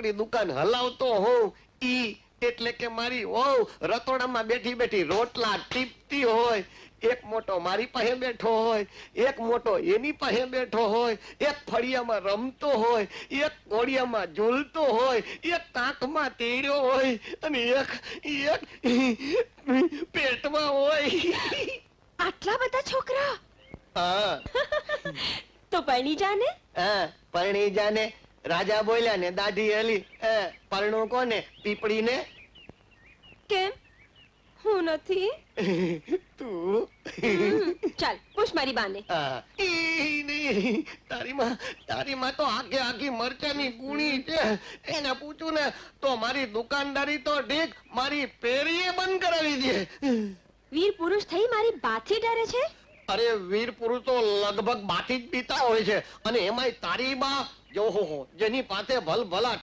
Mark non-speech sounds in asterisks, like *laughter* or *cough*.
નાનકડી દુકાન હલાવતો હોઉં ઈ એટલે કે મારી વહુ રતોડામાં બેઠી બેઠી રોટલા ટીપતી હોય એક મોટો મારી પાસે બેઠો હોય એક મોટો એની પાસે બેઠો હોય એક ફળિયામાં રમતો હોય એક કોળિયામાં ઝૂલતો હોય એક તાકમાં તેડ્યો હોય અને એક એક પેટમાં હોય. આટલા બધા છોકરા? હા. *laughs* તો પરણી જાને? હા પરણી જાને. રાજા બોલ્યા ને દાઢી હલી. પરણો કોને? પીપળી ને કેમ? હું નથી. *laughs* તું? ચાલ પૂછ મારી બાને. નહીં. તારી માં તારી માં તો આખે આખી મરચાની ગુણી છે. એને પૂછું ને તો મારી દુકાનદારી તો ઠીક મારી પેરીએ બંધ કરાવી દે. વીર પુરુષ થઈ મારી બાથી ડરે છે? અરે વીર પુરુષ તો લગભગ બાથી જ પીતા હોય છે. અને એમાંય તારી બા જો હો જેની પાસે ભલ ભલા